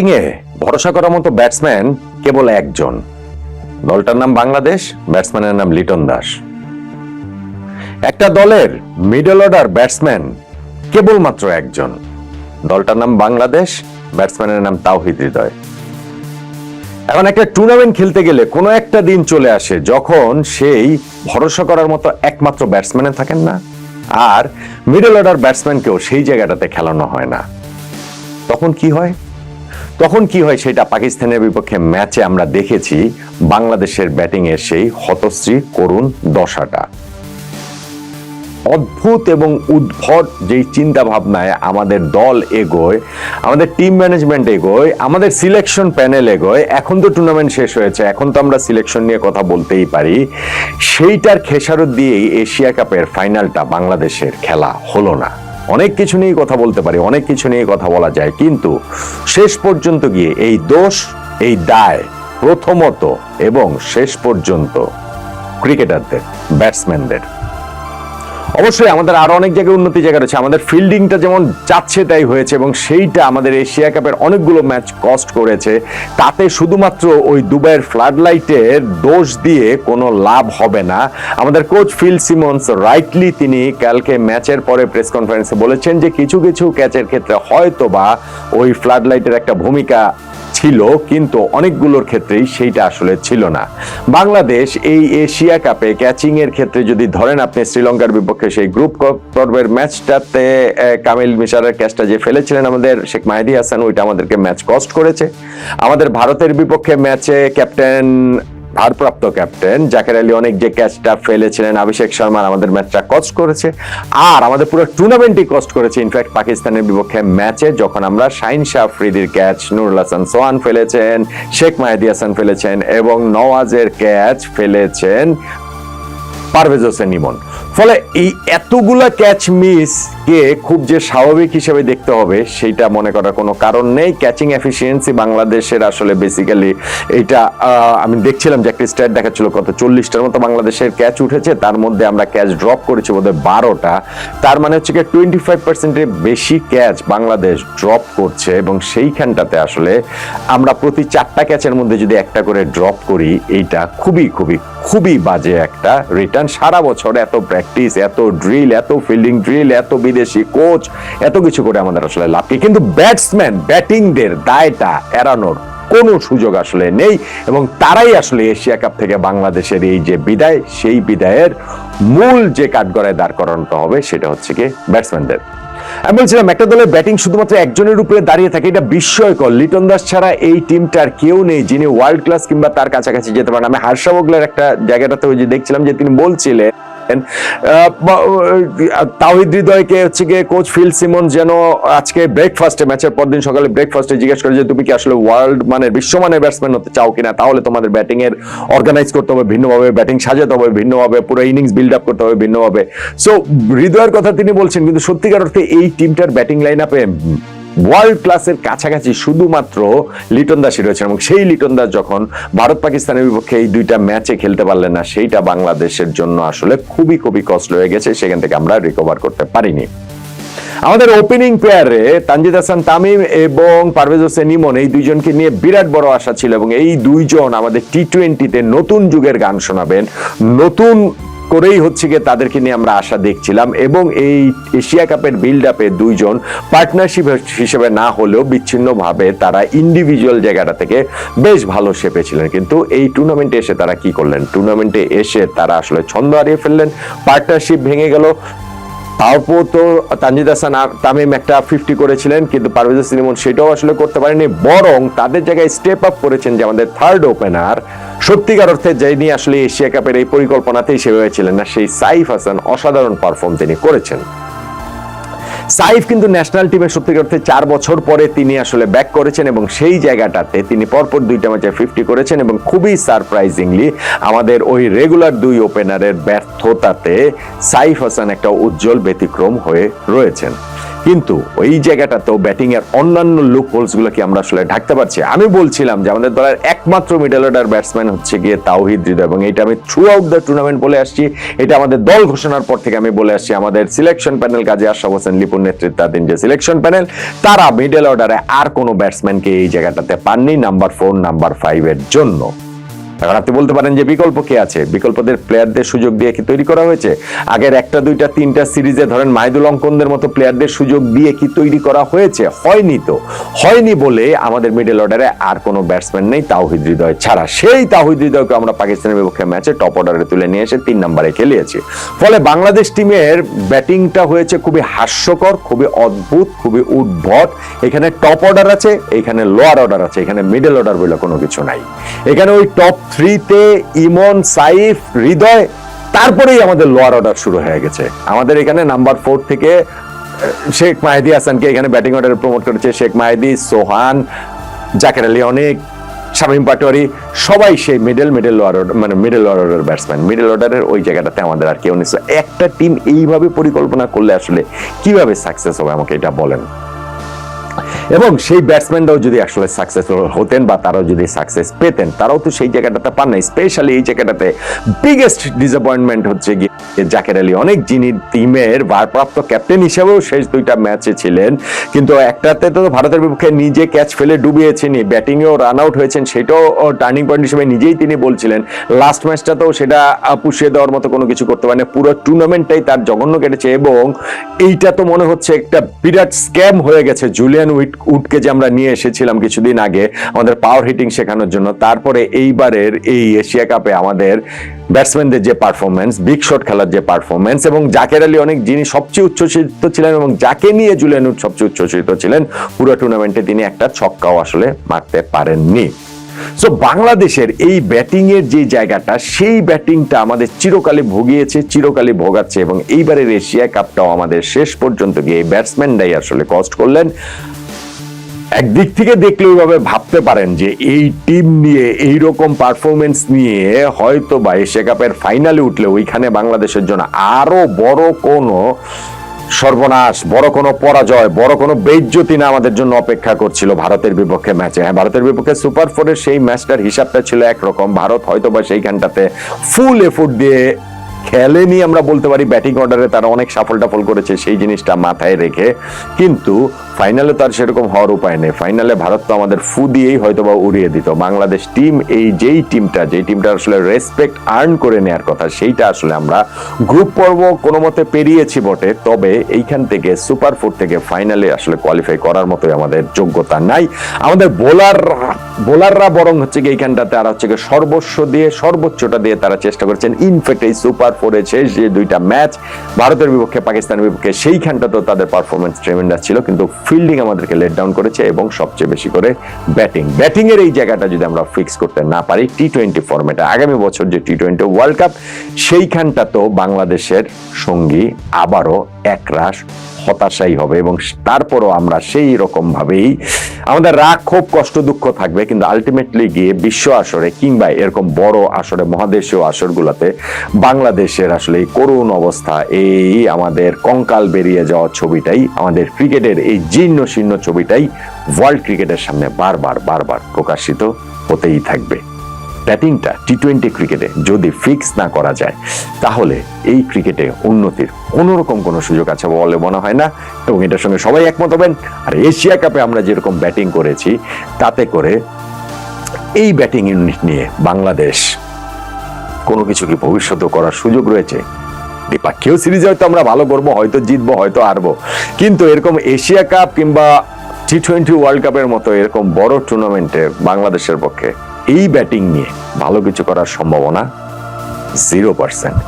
ব্যাটিংয়ে ভরসা করার মতো ব্যাটসম্যান কেবল একজন। দলটার নাম বাংলাদেশ ব্যাটসম্যানের নাম লিটন দাস। একটা দলের মিডল অর্ডার ব্যাটসম্যান কেবলমাত্র একজন। দলটার নাম বাংলাদেশ ব্যাটসম্যানের নাম তাওহিদ হৃদয়। এখন একটা টুর্নামেন্ট খেলতে গেলে কোনো একটা দিন চলে আসে যখন সেই ভরসা করার মতো একমাত্র ব্যাটসম্যানে থাকেন না। আর মিডল অর্ডার ব্যাটসম্যানকেও সেই জায়গাটাতে খেলানো হয় না। তখন কি হয়? তখন কি হয় সেটা পাকিস্তানের বিপক্ষে ম্যাচে আমরা দেখেছি, বাংলাদেশের ব্যাটিং এর সেই হতশ্রী করুণ দশাটা। অদ্ভুত এবং উদ্ভট যেই চিন্তা ভাবনায় আমাদের দল এগোয়, আমাদের টিম ম্যানেজমেন্ট এগোয়, আমাদের সিলেকশন প্যানেল এগোয়, এখন তো টুর্নামেন্ট শেষ হয়েছে, এখন তো আমরা সিলেকশন নিয়ে কথা বলতেই পারি, সেইটার খেসারত দিয়েই এশিয়া কাপের ফাইনালটা বাংলাদেশের খেলা হলো না। অনেক কিছু নিয়ে কথা বলতে পারি, অনেক কিছু নিয়ে কথা বলা যায়, কিন্তু শেষ পর্যন্ত গিয়ে এই দোষ, এই দায় প্রথমত এবং শেষ পর্যন্ত ক্রিকেটারদের, ব্যাটসম্যানদের। অবশ্যই আমাদের আরও অনেক জায়গায় উন্নতি জায়গা রয়েছে। আমাদের ফিল্ডিংটা যেমন যাচ্ছে, তাই হয়েছে এবং সেইটা আমাদের এশিয়া কাপের অনেকগুলো ম্যাচ কস্ট করেছে। তাতে শুধুমাত্র ওই দুবাইয়ের ফ্লাড লাইটের দোষ দিয়ে কোনো লাভ হবে না। আমাদের কোচ ফিল সিমন্স রাইটলি তিনি কালকে ম্যাচের পরে প্রেস কনফারেন্সে বলেছেন যে কিছু কিছু ক্যাচের ক্ষেত্রে হয়তো বা ওই ফ্লাড লাইটের একটা ভূমিকা ছিল, কিন্তু অনেকগুলোর ক্ষেত্রেই সেইটা আসলে ছিল না। বাংলাদেশ এই এশিয়া কাপে ক্যাচিং এর ক্ষেত্রে যদি ধরেন আপনি শ্রীলঙ্কার বিপক্ষে সেই গ্রুপ পর্বের ম্যাচটাতে কামিল মিশারের ক্যাচটা যে ফেলেছিলেন আমাদের শেখ মাহিদি হাসান, ওইটা আমাদেরকে ম্যাচ কস্ট করেছে। আমাদের ভারতের বিপক্ষে ম্যাচে ক্যাপ্টেন ভারপ্রাপ্ত ক্যাপ্টেন, জাকের আলী অনেক যে ক্যাচটা ফেলেছিলেন, অভিষেক শর্মা আমাদের ম্যাচটা কস্ট করেছে। আর আমাদের পুরো টুর্নামেন্টই কস্ট করেছে। ইনফ্যাক্ট পাকিস্তানের বিপক্ষে ম্যাচে যখন আমরা শাইন শাহ আফ্রিদির ক্যাচ নুরুল হাসান সোহান ফেলেছেন, শেখ মাহেদি হাসান ফেলেছেন এবং নওয়াজের ক্যাচ ফেলেছেন পারভেজ হোসেন ইমন ফলে এই এতগুলা ক্যাচ মিস কে খুব যে স্বাভাবিক হিসেবে দেখতে হবে, সেইটা মনে করার কোনো কারণ নেই। ক্যাচিং এফিসিয়েন্সি বাংলাদেশের আসলে বেসিক্যালি এটা আমি দেখছিলাম যে একটা স্ট্যাট দেখাচ্ছিল, কত চল্লিশটার মতো বাংলাদেশের ক্যাচ উঠেছে। তার মধ্যে আমরা ক্যাচ ড্রপ করেছি বোধহয় বারোটা। তার মানে হচ্ছে কি টোয়েন্টি ফাইভ পার্সেন্টের বেশি ক্যাচ বাংলাদেশ ড্রপ করছে এবং সেইখানটাতে আসলে আমরা প্রতি চারটা ক্যাচের মধ্যে যদি একটা করে ড্রপ করি, এইটা খুবই খুবই খুবই বাজে একটা রিটার্ন সারা বছর এত প্র্যাকটিস এত ড্রিল এত ফিল্ডিং ড্রিল এত বিদেশি কোচ এত কিছু করে আমাদের আসলে লাভ কি? কিন্তু ব্যাটসম্যান ব্যাটিংদের দায়টা এড়ানোর কোনো সুযোগ আসলে নেই এবং তারাই আসলে এশিয়া কাপ থেকে বাংলাদেশের এই যে বিদায়, সেই বিদায়ের মূল যে কাঠগড়ায় দাঁড় করানো হবে সেটা হচ্ছে কি ব্যাটসম্যানদের আমি বলছিলাম, একটা দলের ব্যাটিং শুধুমাত্র একজনের উপরে দাঁড়িয়ে থাকে, এটা বিস্ময়কর। লিটন দাস ছাড়া এই টিমটার কেউ নেই যিনি ওয়ার্ল্ড ক্লাস কিংবা তার কাছাকাছি যেতে পারেন। আমি হার্ষা বগলের একটা জায়গাটাতে ওই যে দেখছিলাম যে তিনি বলছিলেন তাওহিদ হৃদয়কে হচ্ছে গিয়ে কোচ ফিল সিমন যেন আজকে ব্রেকফাস্টে ম্যাচের পরদিন সকালে ব্রেকফাস্টে জিজ্ঞেস করে যে, তুমি কি আসলে ওয়ার্ল্ড মানের, বিশ্বমানের ব্যাটসম্যান হতে চাও কিনা? তাহলে তোমাদের ব্যাটিং এর অর্গানাইজ করতে হবে, ভিন্নভাবে ব্যাটিং সাজাতে হবে, ভিন্নভাবে পুরো ইনিংস বিল্ড আপ করতে হবে, ভিন্নভাবে। সো হৃদয়ের কথা তিনি বলছেন, কিন্তু সত্যিকার অর্থে এই টিমটার ব্যাটিং লাইন আপে ওয়ার্ল্ড ক্লাসের কাছাকাছি শুধুমাত্র লিটন দাসই রয়েছে এবং সেই লিটন দাস যখন ভারত পাকিস্তানের বিপক্ষে এই দুইটা ম্যাচে খেলতে পারলেন না, সেইটা বাংলাদেশের জন্য আসলে খুবই খুবই কষ্ট হয়ে গেছে। সেখান থেকে আমরা রিকভার করতে পারিনি। আমাদের ওপেনিং প্লেয়ারে তানজিদ হাসান তামিম এবং পারভেজ হোসেন ইমন এই দুইজনকে নিয়ে বিরাট বড় আশা ছিল এবং এই দুইজন আমাদের টি টোয়েন্টিতে নতুন যুগের গান শোনাবেন, নতুন করেই হচ্ছে গিয়ে তাদেরকে নিয়ে আমরা আশা দেখছিলাম এবং এই এশিয়া কাপের বিল্ড আপে দুইজন পার্টনারশিপ হিসেবে না হলেও বিচ্ছিন্নভাবে তারা ইন্ডিভিজুয়াল জায়গাটা থেকে বেশ ভালো শেপে ছিলেন কিন্তু এই টুর্নামেন্টে এসে তারা কি করলেন? টুর্নামেন্টে এসে তারা আসলে ছন্দ হারিয়ে ফেললেন পার্টনারশিপ ভেঙে গেল। তারপর তো তানজিদ হাসান আর তামিম একটা ফিফটি করেছিলেন, কিন্তু পারভেজ হোসেন ইমন সেটাও আসলে করতে পারেনি। বরং তাদের জায়গায় স্টেপ আপ করেছেন যে আমাদের থার্ড ওপেনার সত্যিকার অর্থে যিনি আসলে এশিয়া কাপের এই পরিকল্পনাতেই সে হয়েছিলেন না, সেই সাইফ হাসান অসাধারণ পারফর্ম তিনি করেছেন। সাইফ কিন্তু ন্যাশনাল টিমে সত্যিকার অর্থে চার বছর পরে তিনি আসলে ব্যাক করেছেন এবং সেই জায়গাটাতে তিনি পরপর দুইটা ম্যাচে ফিফটি করেছেন এবং খুবই সারপ্রাইজিংলি আমাদের ওই রেগুলার দুই ওপেনারের ব্যর্থতাতে সাইফ হাসান একটা উজ্জ্বল ব্যতিক্রম হয়ে রয়েছেন। কিন্তু ওই জায়গাটাতেও ব্যাটিং এর অন্যান্য লুক হোলসগুলো কি আমরা আসলে ঢাকতে পারছি। আমি বলছিলাম যে আমাদের দলের একমাত্র মিডল অর্ডার ব্যাটসম্যান হচ্ছে গিয়ে তাওহিদ হৃদয় এবং এটা আমি থ্রু আউট দ্য টুর্নামেন্ট বলে আসছি। এটা আমাদের দল ঘোষণার পর থেকে আমি বলে আসছি, আমাদের সিলেকশন প্যানেল কাজে আশরাফ হোসেন লিপুর নেতৃত্বাধীন যে সিলেকশন প্যানেল তারা মিডল অর্ডারে আর কোনো ব্যাটসম্যানকে এই জায়গাটাতে পাননি নাম্বার ফোর নাম্বার ফাইভের জন্য। এখন আপনি বলতে পারেন যে বিকল্প কে আছে? বিকল্পদের প্লেয়ারদের সুযোগ দিয়ে কি তৈরি করা হয়েছে? আগের একটা, দুইটা, তিনটা সিরিজে ধরেন মাহিদুল অঙ্কনদের মতো প্লেয়ারদের সুযোগ দিয়ে কি তৈরি করা হয়েছে? হয়নি তো। হয়নি বলে আমাদের মিডল অর্ডারে আর কোনো ব্যাটসম্যান নেই, তাওহিদ হৃদয় ছাড়া। সেই তাওহিদ হৃদয়কে আমরা পাকিস্তানের বিপক্ষে ম্যাচে টপ অর্ডারে তুলে নিয়ে এসে তিন নম্বরে খেলিয়েছি। ফলে বাংলাদেশ টিমের ব্যাটিংটা হয়েছে খুবই হাস্যকর, খুবই অদ্ভুত, খুবই উদ্ভট। এখানে টপ অর্ডার আছে, এখানে লোয়ার অর্ডার আছে, এখানে মিডল অর্ডার বলে কোনো কিছু নাই। এখানে ওই টপ থ্রিতে ইমন সাইফ হৃদয় তারপরেই আমাদের লোয়ার অর্ডার শুরু হয়ে গেছে। আমাদের এখানে নাম্বার ফোর থেকে শেখ মাহেদি হাসানকে এখানে ব্যাটিং অর্ডারে প্রমোট করেছে শেখ মাহেদি সোহান জাকের আলী অনেক শামীম পাটোয়ারি সবাই সেই মিডল মিডল অর্ডার মানে মিডল অর্ডারের ব্যাটসম্যান মিডল অর্ডারের ওই জায়গাটাতে আমাদের আর কেউ So, একটা টিম এইভাবে পরিকল্পনা করলে আসলে কীভাবে সাকসেস হবে আমাকে এটা বলেন? এবং সেই ব্যাটসম্যানরাও যদি আসলে সাকসেসফুল হতেন বা তারাও যদি সাকসেস পেতেন, তারাও তো সেই জায়গাটাতে পান না স্পেশালি এই জায়গাটাতে বিগেস্ট ডিসঅ্যাপয়েন্টমেন্ট হচ্ছে গিয়ে জাকের আলী। অনেক যিনি টিমের ভারপ্রাপ্ত ক্যাপ্টেন হিসেবেও শেষ দুইটা ম্যাচে ছিলেন। কিন্তু একটাতে তো ভারতের বিপক্ষে নিজে ক্যাচ ফেলে ডুবিয়েছেন ব্যাটিংয়েও রান আউট হয়েছেন, সেটাও টার্নিং পয়েন্ট হিসেবে নিজেই তিনি বলছিলেন। লাস্ট ম্যাচটাতেও সেটা পুষিয়ে দেওয়ার মতো কোনো কিছু করতে পারেন। পুরো টুর্নামেন্টটাই তার জঘন্য কেটেছে এবং এইটা তো মনে হচ্ছে একটা বিরাট স্ক্যাম হয়ে গেছে। জুলিয়ান উডকে যে আমরা নিয়ে এসেছিলাম কিছুদিন আগে, আমাদের পাওয়ার হিটিং শেখানোর জন্য, তারপরে এইবারের এই এশিয়া কাপে আমাদের ব্যাটসম্যানদের যে পারফরমেন্স বিগ শট খেলার যে পারফরমেন্স এবং জাকের আলী অনেক যিনি সবচেয়ে উচ্ছ্বসিত ছিলেন এবং যাকে নিয়ে জুলিয়ান উড সবচেয়ে উচ্ছ্বসিত ছিলেন, পুরো টুর্নামেন্টে তিনি একটা ছক্কাও আসলে মারতে পারেননি। সো বাংলাদেশের এই ব্যাটিং এর যে জায়গাটা, সেই ব্যাটিংটা আমাদের চিরকালে ভুগিয়েছে চিরকালে ভোগাচ্ছে এবং এইবারের এশিয়া কাপটাও আমাদের শেষ পর্যন্ত গিয়ে ব্যাটসম্যানরাই আসলে কষ্ট করলেন। একদিক থেকে দেখলে ওইভাবে ভাবতে পারেন যে এই টিম নিয়ে এই রকম পারফরমেন্স নিয়ে হয়তো বা এশিয়া কাপের ফাইনালে উঠলে ওইখানে বাংলাদেশের জন্য আরও বড় কোনো সর্বনাশ, বড় কোনো পরাজয়, বড় কোনো বেজ্জতি না আমাদের জন্য অপেক্ষা করছিল ভারতের বিপক্ষে ম্যাচে। হ্যাঁ ভারতের বিপক্ষে সুপার ফোরের সেই ম্যাচটার হিসাবটা ছিল একরকম। ভারত হয়তো বা সেইখানটাতে ফুল এফোর্ট দিয়ে খেলেনি আমরা বলতে পারি। ব্যাটিং অর্ডারে তারা অনেক সাফল টাফল করেছে, সেই জিনিসটা মাথায় রেখে। কিন্তু ফাইনালে তার সেরকম হওয়ার উপায় নেই। ফাইনালে ভারত তো আমাদের ফু দিয়েই হয়তো বা উড়িয়ে দিত। বাংলাদেশ টিম, এই যেই টিমটা যেই টিমটা আসলে রেসপেক্ট আর্ন করে নেওয়ার কথা, সেইটা আসলে আমরা গ্রুপ পর্ব কোনো মতে পেরিয়েছি বটে। তবে এইখান থেকে সুপার ফোর থেকে ফাইনালে আসলে কোয়ালিফাই করার মতোই আমাদের যোগ্যতা নাই। আমাদের বোলার বোলাররা বরং হচ্ছে কি এইখানটাতে আর হচ্ছে সর্বস্ব দিয়ে, সর্বোচ্চটা দিয়ে তারা চেষ্টা করেছেন। ইনফ্যাক্ট এই সুপার ফোরে শেষ যে দুইটা ম্যাচ ভারতের বিপক্ষে, পাকিস্তানের বিপক্ষে সেইখানটা তো তাদের পারফরমেন্স ট্রেমেন্ডাস ছিল। কিন্তু ফিল্ডিং আমাদেরকে লেট ডাউন করেছে এবং সবচেয়ে বেশি করে ব্যাটিং। ব্যাটিং এর এই জায়গাটা যদি আমরা ফিক্স করতে না পারি টি টোয়েন্টি ফর্মেটে আগামী বছর যে টি টোয়েন্টি ওয়ার্ল্ড কাপ সেইখানটা তো বাংলাদেশের সঙ্গী আবারও একরাশ হতাশাই হবে এবং তারপরও আমরা সেই রকম ভাবেই আমাদের রাগ খুব কষ্ট, দুঃখ থাকবে, কিন্তু আলটিমেটলি গিয়ে বিশ্ব আসরে কিংবা এরকম বড় আসরে, মহাদেশীয় আসরগুলোতে বাংলাদেশের আসলে এই করুণ অবস্থা, এই আমাদের কঙ্কাল বেরিয়ে যাওয়া ছবিটাই, আমাদের ক্রিকেটের এই জীর্ণ শীর্ণ ছবিটাই ওয়ার্ল্ড ক্রিকেটের সামনে বারবার বারবার প্রকাশিত হতেই থাকবে। ব্যাটিংটা টি টোয়েন্টি ক্রিকেটে যদি ফিক্স না করা যায়, তাহলে এই ক্রিকেটে উন্নতির কোনো রকম কোনো সুযোগ আছে বলে মনে হয় না। এবং এটার সঙ্গে সবাই একমত হবেন। আর এশিয়া কাপে আমরা যেরকম ব্যাটিং করেছি, তাতে করে এই ব্যাটিং ইউনিট নিয়ে বাংলাদেশ কোনো কিছু কি ভবিষ্যতে করার সুযোগ রয়েছে। দ্বিপাক্ষীয় সিরিজে হয়তো আমরা ভালো করব, হয়তো জিতবো, হয়তো হারবো। কিন্তু এরকম এশিয়া কাপ কিংবা টি টোয়েন্টি ওয়ার্ল্ড কাপের মতো এরকম বড় টুর্নামেন্টে বাংলাদেশের পক্ষে এই ব্যাটিং নিয়ে ভালো কিছু করার সম্ভাবনা জিরো পার্সেন্ট